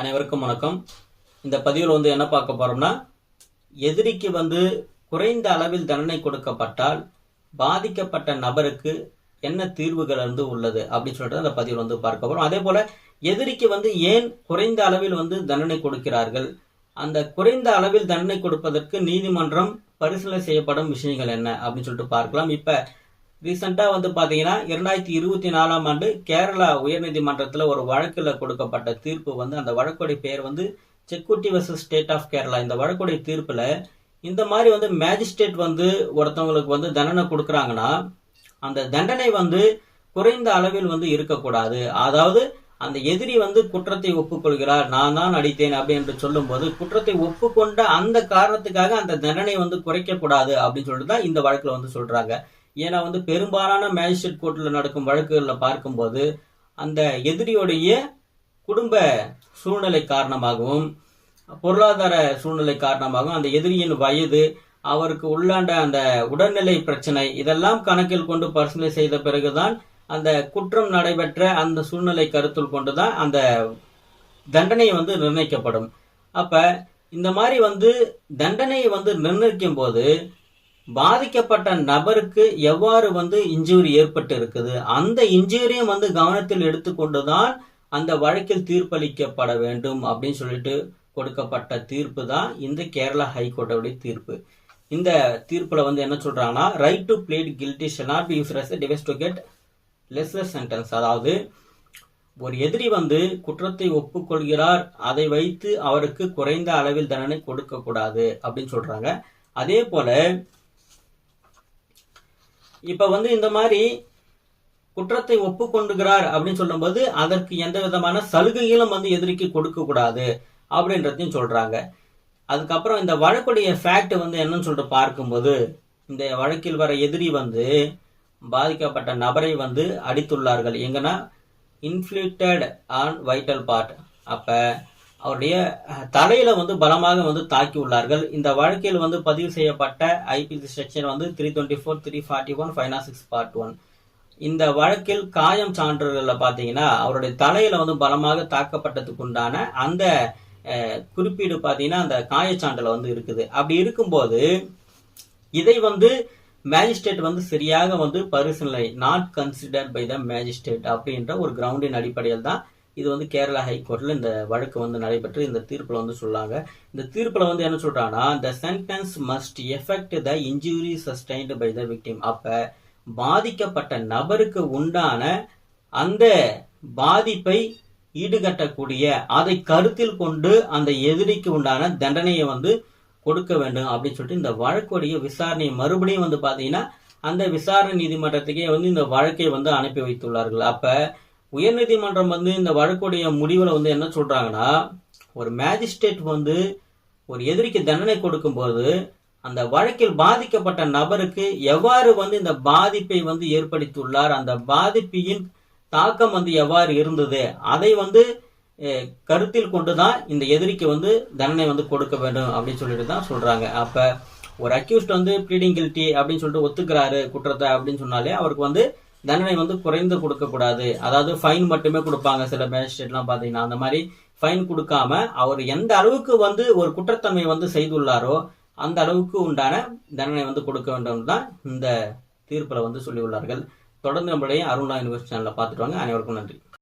அனைவருக்கும் வணக்கம். இந்த பதிவில் வந்து என்ன பார்க்க போறோம்னா எதிரிக்கு வந்து குறைந்த அளவில் தண்டனை கொடுக்கப்பட்டால் பாதிக்கப்பட்ட நபருக்கு என்ன தீர்வுகள் வந்து உள்ளது அப்படின்னு சொல்லிட்டு அந்த பதிவில் வந்து பார்க்க போறோம். அதே போல எதிரிக்கு வந்து ஏன் குறைந்த அளவில் வந்து தண்டனை கொடுக்கிறார்கள்? அந்த குறைந்த அளவில் தண்டனை கொடுப்பதற்கு நீதிமன்றம் பரிசீலனை செய்யப்படும் விஷயங்கள் என்ன அப்படின்னு சொல்லிட்டு பார்க்கலாம். இப்போ ரீசெண்டாக வந்து பார்த்தீங்கன்னா இரண்டாயிரத்தி இருபத்தி நாலாம் ஆண்டு கேரளா உயர்நீதிமன்றத்தில் ஒரு வழக்கில் கொடுக்கப்பட்ட தீர்ப்பு வந்து அந்த வழக்குடைய பெயர் வந்து Chekkutty versus state of Kerala இந்த வழக்குடைய தீர்ப்பில் இந்த மாதிரி வந்து மேஜிஸ்ட்ரேட் வந்து ஒருத்தவங்களுக்கு வந்து தண்டனை கொடுக்குறாங்கன்னா அந்த தண்டனை வந்து குறைந்த அளவில் வந்து இருக்கக்கூடாது. அதாவது அந்த எதிரி வந்து குற்றத்தை ஒப்புக்கொள்கிறார் நான் தான் அடித்தேன் அப்படி என்று சொல்லும்போது குற்றத்தை ஒப்புக்கொண்ட அந்த காரணத்துக்காக அந்த தண்டனை வந்து குறைக்கக்கூடாது அப்படின்னு சொல்லிட்டு தான் இந்த வழக்கில் வந்து சொல்கிறாங்க ஏன்னா வந்து பெரும்பாலான மேஜிஸ்ட்ரேட் கோர்ட்டில் நடக்கும் வழக்குகளில் பார்க்கும்போது அந்த எதிரியுடைய குடும்ப சூழ்நிலை காரணமாகவும் பொருளாதார சூழ்நிலை காரணமாகவும் அந்த எதிரியின் வயது அவருக்கு உள்ளாண்ட அந்த உடல்நிலை பிரச்சனை இதெல்லாம் கணக்கில் கொண்டு பரிசீலனை செய்த பிறகுதான் அந்த குற்றம் நடைபெற்ற அந்த சூழ்நிலை கருத்தில் கொண்டுதான் அந்த தண்டனை வந்து நிர்ணயிக்கப்படும். அப்ப இந்த மாதிரி வந்து தண்டனையை வந்து நிர்ணயிக்கும் போது பாதிக்கப்பட்ட நபருக்கு எவ்வாறு வந்து இன்ஜூரி ஏற்பட்டு இருக்குது அந்த இன்ஜூரியும் வந்து கவனத்தில் எடுத்துக்கொண்டுதான் அந்த வழக்கில் தீர்ப்பளிக்கப்பட வேண்டும் அப்படின்னு சொல்லிட்டு கொடுக்கப்பட்ட தீர்ப்பு தான் இந்த கேரளா ஹைகோர்ட்டோடைய தீர்ப்பு. இந்த தீர்ப்பில் வந்து என்ன சொல்கிறாங்கன்னா right to plead guilty shall not be use device to get less less sentence அதாவது ஒரு எதிரி வந்து குற்றத்தை ஒப்புக்கொள்கிறார் அதை வைத்து அவருக்கு குறைந்த அளவில் தண்டனை கொடுக்கக்கூடாது அப்படின்னு சொல்கிறாங்க அதே போல இப்ப வந்து இந்த மாதிரி குற்றத்தை ஒப்புக்கொண்டுகிறார் அப்படின்னு சொல்லும்போது அதற்கு எந்த விதமான சலுகைகளும் வந்து எதிரிக்கு கொடுக்க கூடாது அப்படின்றதையும் சொல்றாங்க. அதுக்கப்புறம் இந்த வழக்குடைய ஃபேக்ட் வந்து என்னன்னு சொல்லிட்டு பார்க்கும்போது இந்த வழக்கில் வர எதிரி வந்து பாதிக்கப்பட்ட நபரை வந்து அடித்துள்ளார்கள். எங்கன்னா இன்ஃபிளிக்டட் ஆன் வைட்டல் பார்ட் அப்போ அவருடைய தலையில வந்து பலமாக வந்து தாக்கி உள்ளார்கள். இந்த வழக்கில் வந்து பதிவு செய்யப்பட்ட ஐபிசி செக்ஷன் வந்து three twenty four three forty one five six part one இந்த வழக்கில் காயம் சான்றுகளில் பார்த்தீங்கன்னா அவருடைய தலையில வந்து பலமாக தாக்கப்பட்டதுக்கு உண்டான அந்த குறிப்பீடு பார்த்தீங்கன்னா அந்த காயச்சான்றில் வந்து இருக்குது. அப்படி இருக்கும்போது இதை வந்து மேஜிஸ்ட்ரேட் வந்து சரியாக வந்து பரிசீலனை not considered by the magistrate அப்படின்ற ஒரு கிரவுண்டின் அடிப்படையில் தான் இது வந்து கேரளா ஹைகோர்ட்ல இந்த வழக்கு வந்து நடைபெற்று இந்த தீர்ப்புல வந்து சொல்லாங்க. இந்த தீர்ப்புல வந்து என்ன சொல்றாங்கன்னா the sentence must effect the injury sustained by the victim அப்ப பாதிக்கப்பட்ட நபருக்கு உண்டான அந்த பாதிப்பை ஈடுகட்டக்கூடிய அதை கருத்தில் கொண்டு அந்த எதிரிக்கு உண்டான தண்டனையை வந்து கொடுக்க வேண்டும் அப்படின்னு சொல்லிட்டு இந்த வழக்குடைய விசாரணை மறுபடியும் வந்து பாத்தீங்கன்னா அந்த விசாரணை நீதிமன்றத்துக்கே வந்து இந்த வழக்கை வந்து அனுப்பி வைத்துள்ளார்கள். அப்போ உயர்நீதிமன்றம் வந்து இந்த வழக்குடைய முடிவில் வந்து என்ன சொல்கிறாங்கன்னா ஒரு மேஜிஸ்ட்ரேட் வந்து ஒரு எதிரிக்கு தண்டனை கொடுக்கும்போது அந்த வழக்கில் பாதிக்கப்பட்ட நபருக்கு எவ்வாறு வந்து இந்த பாதிப்பை வந்து ஏற்படுத்தியுள்ளார் அந்த பாதிப்பின் தாக்கம் வந்து எவ்வாறு இருந்தது அதை வந்து கருத்தில் கொண்டு தான் இந்த எதிரிக்கு வந்து தண்டனை வந்து கொடுக்க வேண்டும் அப்படின்னு சொல்லிட்டு தான் சொல்கிறாங்க அப்போ ஒரு அக்யூஸ்ட் வந்து ப்ளீடிங் கில்ட்டி அப்படின்னு சொல்லிட்டு ஒத்துக்கிறாரு குற்றத்தை அப்படின்னு சொன்னாலே அவருக்கு வந்து தண்டனை வந்து குறைந்து கொடுக்கக்கூடாது. அதாவது ஃபைன் மட்டுமே கொடுப்பாங்க. சில மேஜிஸ்ட்ரேட்லாம் பார்த்தீங்கன்னா அந்த மாதிரி ஃபைன் கொடுக்காம அவர் எந்த அளவுக்கு வந்து ஒரு குற்றத்தன்மை வந்து செய்துள்ளாரோ அந்த அளவுக்கு உண்டான தண்டனை வந்து கொடுக்க வேண்டும் தான் இந்த தீர்ப்பில் வந்து சொல்லியுள்ளார்கள். தொடர்ந்து நம்மளுடைய அருணா யூனிவர்சிட்டி சேனலில் பார்த்துட்டு வாங்க. அனைவருக்கும் நன்றி.